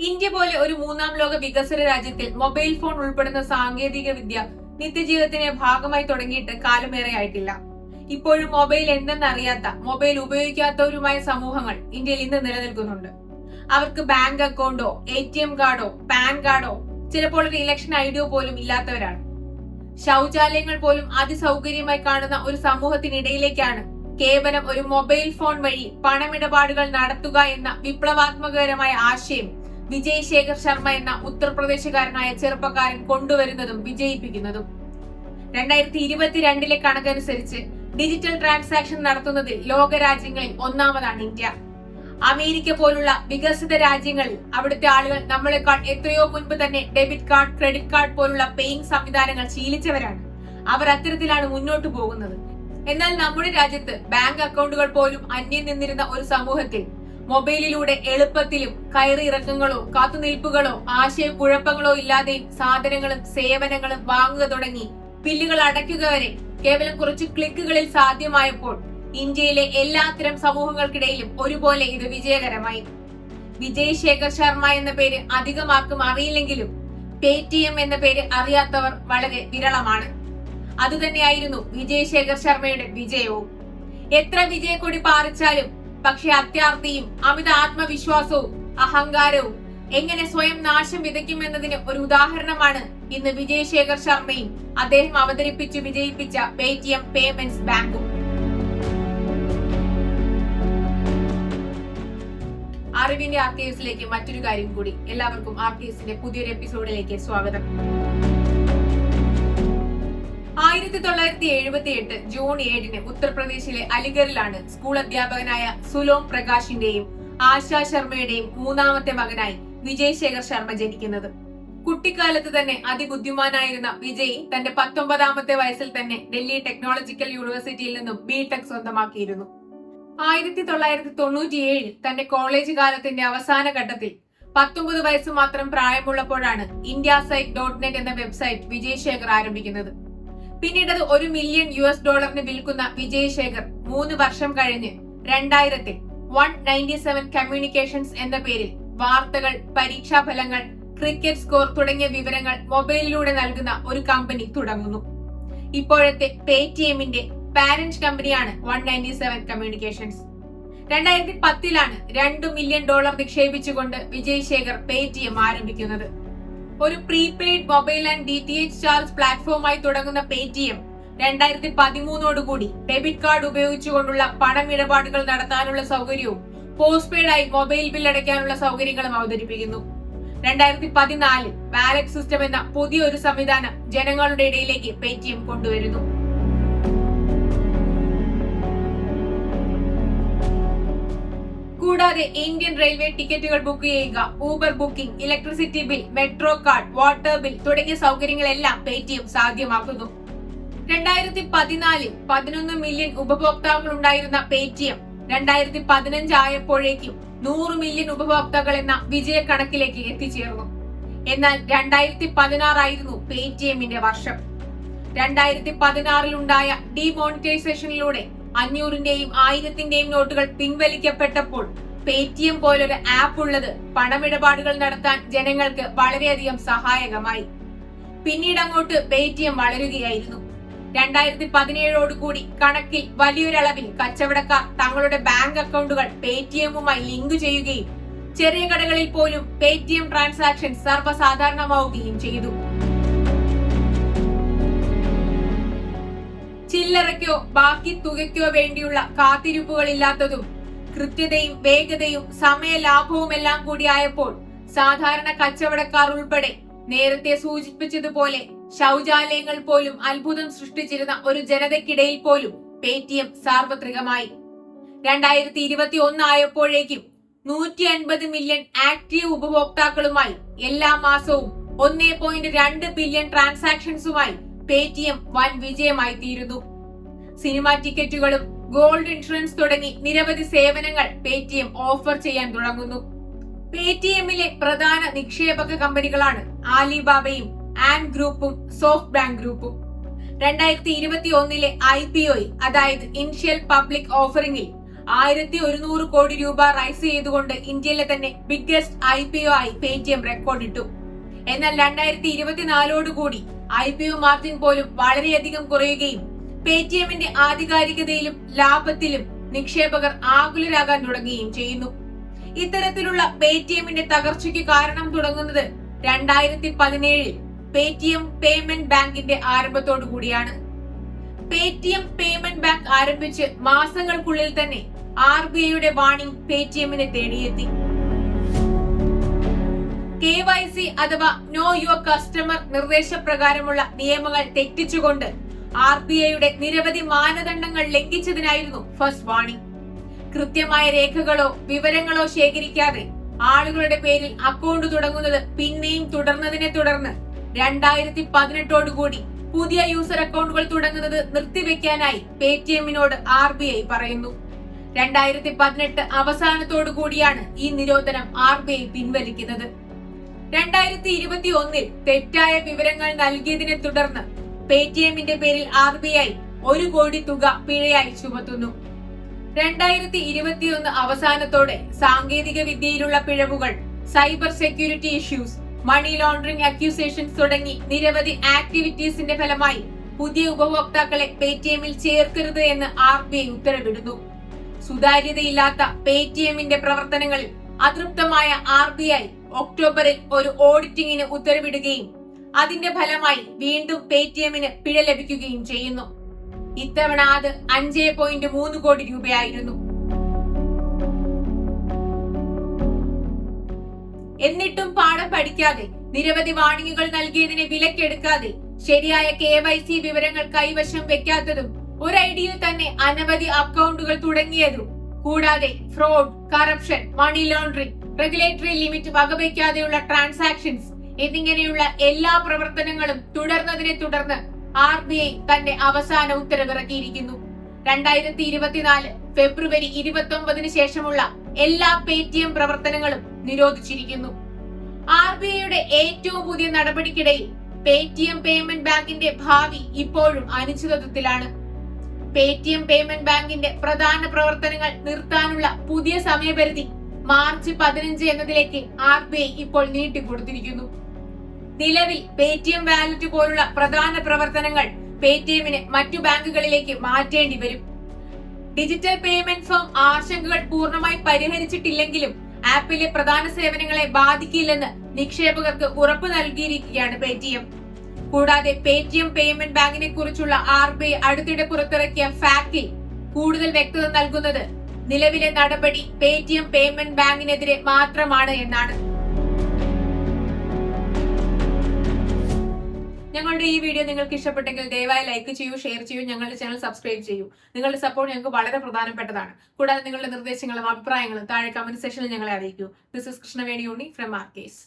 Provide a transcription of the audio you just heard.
India പോലെ ഒരു മൂന്നാം ലോക വികസന രാജ്യത്തിൽ മൊബൈൽ ഫോൺ ഉൾപ്പെടുന്ന സാങ്കേതിക വിദ്യ നിത്യജീവിതത്തിന്റെ ഭാഗമായി തുടങ്ങിയിട്ട് കാലമേറെയായിട്ടില്ല ഇപ്പോഴും മൊബൈൽ എന്തെന്നറിയാത്ത മൊബൈൽ ഉപയോഗിക്കാത്തവരുമായ സമൂഹങ്ങൾ ഇന്ത്യയിൽ ഇന്ന് നിലനിൽക്കുന്നുണ്ട്. അവർക്ക് ബാങ്ക് അക്കൗണ്ടോ എ ടി എം കാർഡോ പാൻ കാർഡോ ചിലപ്പോൾ ഒരു ഇലക്ഷൻ ഐഡിയോ പോലും ഇല്ലാത്തവരാണ്. ശൗചാലയങ്ങൾ പോലും അതിസൗകര്യമായി കാണുന്ന ഒരു സമൂഹത്തിനിടയിലേക്കാണ് കേവലം ഒരു മൊബൈൽ ഫോൺ വഴി പണമിടപാടുകൾ നടത്തുക എന്ന വിപ്ലവാത്മകരമായ ആശയം വിജയ് ശേഖർ ശർമ്മ എന്ന ഉത്തർപ്രദേശുകാരനായ ചെറുപ്പക്കാരൻ കൊണ്ടുവരുന്നതും വിജയിപ്പിക്കുന്നതും. രണ്ടായിരത്തി ഇരുപത്തിരണ്ടിലെ കണക്കനുസരിച്ച് ഡിജിറ്റൽ ട്രാൻസാക്ഷൻ നടത്തുന്നതിൽ ലോകരാജ്യങ്ങളിൽ ഒന്നാമതാണ് ഇന്ത്യ. അമേരിക്ക പോലുള്ള വികസിത രാജ്യങ്ങളിൽ അവിടുത്തെ ആളുകൾ നമ്മളെക്കാൾ എത്രയോ മുൻപ് തന്നെ ഡെബിറ്റ് കാർഡ് ക്രെഡിറ്റ് കാർഡ് പോലുള്ള പേയിങ് സംവിധാനങ്ങൾ ശീലിച്ചവരാണ്. അവർ അത്തരത്തിലാണ് മുന്നോട്ട് പോകുന്നത്. എന്നാൽ നമ്മുടെ രാജ്യത്ത് ബാങ്ക് അക്കൗണ്ടുകൾ പോലും അന്യം നിന്നിരുന്ന ഒരു സമൂഹത്തിൽ മൊബൈലിലൂടെ എളുപ്പത്തിലും കയറി ഇറക്കങ്ങളോ കാത്തുനിൽപ്പുകളോ ആശയക്കുഴപ്പങ്ങളോ ഇല്ലാതെയും സാധനങ്ങളും സേവനങ്ങളും വാങ്ങുക തുടങ്ങി ബില്ലുകൾ അടയ്ക്കുക വരെ കേവലം കുറച്ച് ക്ലിക്കുകളിൽ സാധ്യമായപ്പോൾ ഇന്ത്യയിലെ എല്ലാത്തരം സമൂഹങ്ങൾക്കിടയിലും ഒരുപോലെ ഇത് വിജയകരമായി. വിജയ് ശേഖർ ശർമ്മ എന്ന പേര് അധികം ആർക്കും അറിയില്ലെങ്കിലും പേടിഎം എന്ന പേര് അറിയാത്തവർ വളരെ വിരളമാണ്. അതുതന്നെയായിരുന്നു വിജയ് ശേഖർ ശർമ്മയുടെ വിജയവും. എത്ര വിജയക്കൊടി പാറിച്ചാലും പക്ഷെ അത്യാർത്ഥിയും അമിത ആത്മവിശ്വാസവും അഹങ്കാരവും എങ്ങനെ സ്വയം നാശം വിതയ്ക്കുമെന്നതിന് ഒരു ഉദാഹരണമാണ് ഇന്ന് വിജയ് ശേഖർ ശർമ്മയും അദ്ദേഹം അവതരിപ്പിച്ചു വിജയിപ്പിച്ച പേടിഎം പേയ്മെന്റ്സ് ബാങ്കും അറിവിന്റെ ആർ ടി എസിലേക്ക് മറ്റൊരു കാര്യം കൂടി. എല്ലാവർക്കും ആർ ടി എസിന്റെ പുതിയൊരു എപ്പിസോഡിലേക്ക് സ്വാഗതം. ആയിരത്തി തൊള്ളായിരത്തി എഴുപത്തി എട്ട് ജൂൺ ഏഴിന് ഉത്തർപ്രദേശിലെ അലിഗറിലാണ് സ്കൂൾ അധ്യാപകനായ സുലോം പ്രകാശിന്റെയും ആശാ ശർമ്മയുടെയും മൂന്നാമത്തെ മകനായി വിജയ് ശേഖർ ശർമ്മ ജനിക്കുന്നത്. കുട്ടിക്കാലത്ത് തന്നെ അതിബുദ്ധിമാനായിരുന്ന വിജയ് തന്റെ പത്തൊമ്പതാമത്തെ വയസ്സിൽ തന്നെ ഡൽഹി ടെക്നോളജിക്കൽ യൂണിവേഴ്സിറ്റിയിൽ നിന്നും ബി ടെക് സ്വന്തമാക്കിയിരുന്നു. ആയിരത്തി തൊള്ളായിരത്തി തൊണ്ണൂറ്റിയേഴിൽ തന്റെ കോളേജ് കാലത്തിന്റെ അവസാന ഘട്ടത്തിൽ പത്തൊമ്പത് വയസ്സ് മാത്രം പ്രായമുള്ളപ്പോഴാണ് ഇന്ത്യ സൈറ്റ് ഡോട്ട് നെറ്റ് എന്ന വെബ്സൈറ്റ് വിജയ് ശേഖർ ആരംഭിക്കുന്നത്. പിന്നീട് അത് ഒരു മില്യൺ യു എസ് ഡോളറിന് വിൽക്കുന്ന വിജയ് ശേഖർ മൂന്ന് വർഷം കഴിഞ്ഞ് രണ്ടായിരത്തിൽ വൺ നയന്റി സെവൻ കമ്മ്യൂണിക്കേഷൻസ് എന്ന പേരിൽ വാർത്തകൾ പരീക്ഷാ ഫലങ്ങൾ ക്രിക്കറ്റ് സ്കോർ തുടങ്ങിയ വിവരങ്ങൾ മൊബൈലിലൂടെ നൽകുന്ന ഒരു കമ്പനി തുടങ്ങുന്നു. ഇപ്പോഴത്തെ പേടിഎമ്മിന്റെ പാരന്റ് കമ്പനിയാണ് വൺ നയന്റി സെവൻ കമ്മ്യൂണിക്കേഷൻസ് രണ്ടായിരത്തി പത്തിലാണ് രണ്ടു മില്യൺ ഡോളർ നിക്ഷേപിച്ചുകൊണ്ട് വിജയ് ശേഖർ പേടിഎം ആരംഭിക്കുന്നത്. ഒരു prepaid mobile and D T H charge പ്ലാറ്റ്ഫോമായി തുടങ്ങുന്ന പേടിഎം രണ്ടായിരത്തി പതിമൂന്നോടുകൂടി ഡെബിറ്റ് കാർഡ് ഉപയോഗിച്ചുകൊണ്ടുള്ള പണമിടപാടുകൾ നടത്താനുള്ള സൗകര്യവും പോസ്റ്റ് പെയ്ഡായി മൊബൈൽ ബിൽ അടയ്ക്കാനുള്ള സൗകര്യങ്ങളും അവതരിപ്പിക്കുന്നു. രണ്ടായിരത്തി പതിനാലിൽ വാലറ്റ് സിസ്റ്റം എന്ന പുതിയൊരു സംവിധാനം ജനങ്ങളുടെ ഇടയിലേക്ക് പേടിഎം കൊണ്ടുവരുന്നു. കൂടാതെ ഇന്ത്യൻ റെയിൽവേ ടിക്കറ്റുകൾ ബുക്ക് ചെയ്യുക. Uber booking electricity bill metro card water bill തുടങ്ങിയ സൗകര്യങ്ങളെല്ലാം പേടിഎം സാധ്യമാക്കുന്നു. രണ്ടായിരത്തി പതിനാലിൽ പതിനൊന്ന് മില്യൺ ഉപഭോക്താക്കൾ ഉണ്ടായിരുന്ന പേടിഎം രണ്ടായിരത്തി പതിനഞ്ച് ആയപ്പോഴേക്കും നൂറ് മില്യൺ ഉപഭോക്താക്കൾ എന്ന വിജയ കണക്കിലേക്ക് എത്തിച്ചേർന്നു. എന്നാൽ രണ്ടായിരത്തി പതിനാറായിരുന്നു പേടിഎമ്മിന്റെ വർഷം. രണ്ടായിരത്തി പതിനാറിൽ ഉണ്ടായ ഡിമോണിറ്റൈസേഷനിലൂടെ അഞ്ഞൂറിന്റെയും ആയിരത്തിന്റെയും നോട്ടുകൾ പിൻവലിക്കപ്പെട്ടപ്പോൾ പേടിഎം പോലൊരു ആപ്പ് ഉള്ളത് പണമിടപാടുകൾ നടത്താൻ ജനങ്ങൾക്ക് വളരെയധികം സഹായകമായി. പിന്നീട് അങ്ങോട്ട് പേടിഎം വളരുകയായിരുന്നു. രണ്ടായിരത്തി പതിനേഴോടുകൂടി കണക്കിൽ വലിയൊരളവിൽ കച്ചവടക്കാർ തങ്ങളുടെ ബാങ്ക് അക്കൗണ്ടുകൾ പേടിഎമ്മുമായി ലിങ്ക് ചെയ്യുകയും ചെറിയ കടകളിൽ പോലും പേടിഎം ട്രാൻസാക്ഷൻ സർവസാധാരണമാവുകയും ചെയ്തു. ചില്ലറയ്ക്കോ ബാക്കി തുകയ്ക്കോ വേണ്ടിയുള്ള കാത്തിരിപ്പുകളില്ലാത്തതും കൃത്യതയും വേഗതയും സമയ ലാഭവുമെല്ലാം കൂടിയായപ്പോൾ സാധാരണ കച്ചവടക്കാർ ഉൾപ്പെടെ നേരത്തെ സൂചിപ്പിച്ചതുപോലെ ശൗചാലയങ്ങൾ പോലും അത്ഭുതം സൃഷ്ടിച്ചിരുന്ന ഒരു ജനതയ്ക്കിടയിൽ പോലും പേടിഎം സാർവത്രികമായി. രണ്ടായിരത്തി ഇരുപത്തി ഒന്ന് ആയപ്പോഴേക്കും നൂറ്റി അൻപത് മില്യൺ ആക്ടീവ് ഉപഭോക്താക്കളുമായി എല്ലാ മാസവും ഒന്നേ പോയിന്റ് രണ്ട് ബില്യൺ ട്രാൻസാക്ഷൻസുമായി പേടിഎം വൻ വിജയമായി തീരുന്നു സിനിമ ടിക്കറ്റുകളും ഗോൾഡ് ഇൻഷുറൻസ് തുടങ്ങി നിരവധി സേവനങ്ങൾ പേടിഎം ഓഫർ ചെയ്യാൻ തുടങ്ങുന്നു. പേടിഎമ്മിലെ പ്രധാന നിക്ഷേപക കമ്പനികളാണ് ആലിബാബയും ആൻഡ് ഗ്രൂപ്പും സോഫ്റ്റ് ബാങ്ക് ഗ്രൂപ്പും. രണ്ടായിരത്തി ഇരുപത്തി ഒന്നിലെ ഐ പി ഒയിൽ അതായത് ഇനിഷ്യൽ പബ്ലിക് ഓഫറിംഗിൽ ആയിരത്തി ഒരുന്നൂറ് കോടി രൂപ റൈസ് ചെയ്തുകൊണ്ട് ഇന്ത്യയിലെ തന്നെ ബിഗ്ഗസ്റ്റ് ഐ പി ഒ ആയി പേടിഎം റെക്കോർഡിട്ടു എന്നാൽ രണ്ടായിരത്തി ഇരുപത്തിനാലോടുകൂടി ഐ പി ഒ മാർജിൻ പോലും വളരെയധികം കുറയുകയും പേടിഎമ്മിന്റെ ആധികാരികതയിലും ലാഭത്തിലും നിക്ഷേപകർ ആകുലരാകാൻ തുടങ്ങുകയും ചെയ്യുന്നു. ഇത്തരത്തിലുള്ള പേടിഎമ്മിന്റെ തകർച്ചയ്ക്ക് കാരണം തുടങ്ങുന്നത് രണ്ടായിരത്തി പതിനേഴിൽ പേടിഎം പേയ്മെന്റ് ബാങ്കിന്റെ ആരംഭത്തോടു കൂടിയാണ്. പേടിഎം പേയ്മെന്റ് ബാങ്ക് ആരംഭിച്ച് മാസങ്ങൾക്കുള്ളിൽ തന്നെ ആർ ബി ഐയുടെ വാണിംഗ് പേടിഎമ്മിനെ തേടിയെത്തി. കെ വൈ സി അഥവാ നോ യുവർ കസ്റ്റമർ നിർദ്ദേശപ്രകാരമുള്ള നിയമങ്ങൾ തെറ്റിച്ചുകൊണ്ട് ആർ ബി ഐയുടെ നിരവധി മാനദണ്ഡങ്ങൾ ലംഘിച്ചതിനായിരുന്നു ഫസ്റ്റ് വാണിംഗ്. കൃത്യമായ രേഖകളോ വിവരങ്ങളോ ശേഖരിക്കാതെ ആളുകളുടെ പേരിൽ അക്കൗണ്ട് തുടങ്ങുന്നത് പിന്നെയും തുടർന്നതിനെ തുടർന്ന് രണ്ടായിരത്തി പതിനെട്ടോടുകൂടി പുതിയ യൂസർ അക്കൗണ്ടുകൾ തുടങ്ങുന്നത് നിർത്തിവെക്കാനായി പേടിഎമ്മിനോട് ആർ ബി ഐ പറയുന്നു. രണ്ടായിരത്തി പതിനെട്ട് അവസാനത്തോടു കൂടിയാണ് ഈ നിരോധനം ആർ ബി ഐ പിൻവലിക്കുന്നത്. രണ്ടായിരത്തി ഇരുപത്തി ഒന്നിൽ തെറ്റായ വിവരങ്ങൾ നൽകിയതിനെ തുടർന്ന് പേടിഎമ്മിന്റെ പേരിൽ ആർ ബി ഐ ഒരു കോടി തുക പിഴയായി ചുമത്തുന്നു. രണ്ടായിരത്തി ഇരുപത്തിയൊന്ന് അവസാനത്തോടെ സാങ്കേതിക വിദ്യയിലുള്ള പിഴവുകൾ cyber security issues money laundering accusations തുടങ്ങി നിരവധി ആക്ടിവിറ്റീസിന്റെ ഫലമായി പുതിയ ഉപഭോക്താക്കളെ പേടിഎമ്മിൽ ചേർക്കരുത് എന്ന് ആർ ബി ഐ ഉത്തരവിടുന്നു. സുതാര്യതയില്ലാത്ത പേടിഎമ്മിന്റെ പ്രവർത്തനങ്ങളിൽ അതൃപ്തമായ ആർ ബി ഐ ഒക്ടോബറിൽ ഒരു ഓഡിറ്റിംഗിന് ഉത്തരവിടുകയും അതിന്റെ ഫലമായി വീണ്ടും പേടിഎമ്മിന് പിഴ ലഭിക്കുകയും ചെയ്യുന്നു. ഇത്തവണ അത് അഞ്ച് പോയിന്റ് മൂന്ന് കോടി രൂപയായിരുന്നു. എന്നിട്ടും പാഠം പഠിക്കാതെ നിരവധി വാണിംഗുകൾ നൽകിയതിനെ വിലക്കെടുക്കാതെ ശരിയായ കെ വൈ സി വിവരങ്ങൾ കൈവശം വെക്കാത്തതും ഒരു ഐഡിയിൽ തന്നെ അനവധി അക്കൗണ്ടുകൾ തുടങ്ങിയതും കൂടാതെ fraud corruption money laundering regulatory limit വകവയ്ക്കാതെയുള്ള transactions എന്നിങ്ങനെയുള്ള എല്ലാ പ്രവർത്തനങ്ങളും തുടർന്നതിനെ തുടർന്ന് ആർ ബി ഐ തന്റെ അവസാന ഉത്തരവിറക്കിയിരിക്കുന്നു. രണ്ടായിരത്തി ഇരുപത്തിനാല് ഫെബ്രുവരി ഇരുപത്തി ഒമ്പതിന് ശേഷമുള്ള എല്ലാ പേടിഎം പ്രവർത്തനങ്ങളും നിരോധിച്ചിരിക്കുന്നു. ആർ ബി ഐയുടെ ഏറ്റവും പുതിയ നടപടിക്കിടയിൽ പേടിഎം പേയ്മെന്റ് ബാങ്കിന്റെ ഭാവി ഇപ്പോഴും അനിശ്ചിതത്വത്തിലാണ്. പേടിഎം പേയ്മെന്റ് ബാങ്കിന്റെ പ്രധാന പ്രവർത്തനങ്ങൾ നിർത്താനുള്ള പുതിയ സമയപരിധി മാർച്ച് പതിനഞ്ച് എന്നതിലേക്ക് ആർ ബി ഐ ഇപ്പോൾ നീട്ടിക്കൊടുത്തിരിക്കുന്നു. നിലവിൽ പേടിഎം വാലറ്റ് പോലുള്ള പ്രധാന പ്രവർത്തനങ്ങൾ പേടിഎമ്മിന് മറ്റു ബാങ്കുകളിലേക്ക് മാറ്റേണ്ടി വരും. ഡിജിറ്റൽ പേയ്മെന്റ് ഫേം ആശങ്കകൾ പൂർണമായി പരിഹരിച്ചിട്ടില്ലെങ്കിലും ആപ്പിലെ പ്രധാന സേവനങ്ങളെ ബാധിക്കില്ലെന്ന് നിക്ഷേപകർക്ക് ഉറപ്പു നൽകിയിരിക്കുകയാണ് പേടിഎം കൂടാതെ പേടിഎം പേയ്മെന്റ് ബാങ്കിനെ കുറിച്ചുള്ള ആർ ബി ഐ അടുത്തിടെ പുറത്തിറക്കിയ ഫാക്കിൽ കൂടുതൽ വ്യക്തത നൽകുന്നത് നിലവിലെ നടപടി പേടിഎം പേയ്മെന്റ് ബാങ്കിനെതിരെ മാത്രമാണ് എന്നാണ്. ഞങ്ങളുടെ ഈ വീഡിയോ നിങ്ങൾക്ക് ഇഷ്ടപ്പെട്ടെങ്കിൽ ദയവായി ലൈക്ക് ചെയ്യൂ ഷെയർ ചെയ്യൂ ഞങ്ങളുടെ ചാനൽ സബ്സ്ക്രൈബ് ചെയ്യൂ. നിങ്ങളുടെ സപ്പോർട്ട് ഞങ്ങൾക്ക് വളരെ പ്രധാനപ്പെട്ടതാണ്. കൂടാതെ നിങ്ങളുടെ നിർദ്ദേശങ്ങളും അഭിപ്രായങ്ങളും താഴെ കമന്റ് സെക്ഷനിൽ ഞങ്ങളെ അറിയിക്കൂ. This is Krishnaveni Unni from ആർക്കേസ്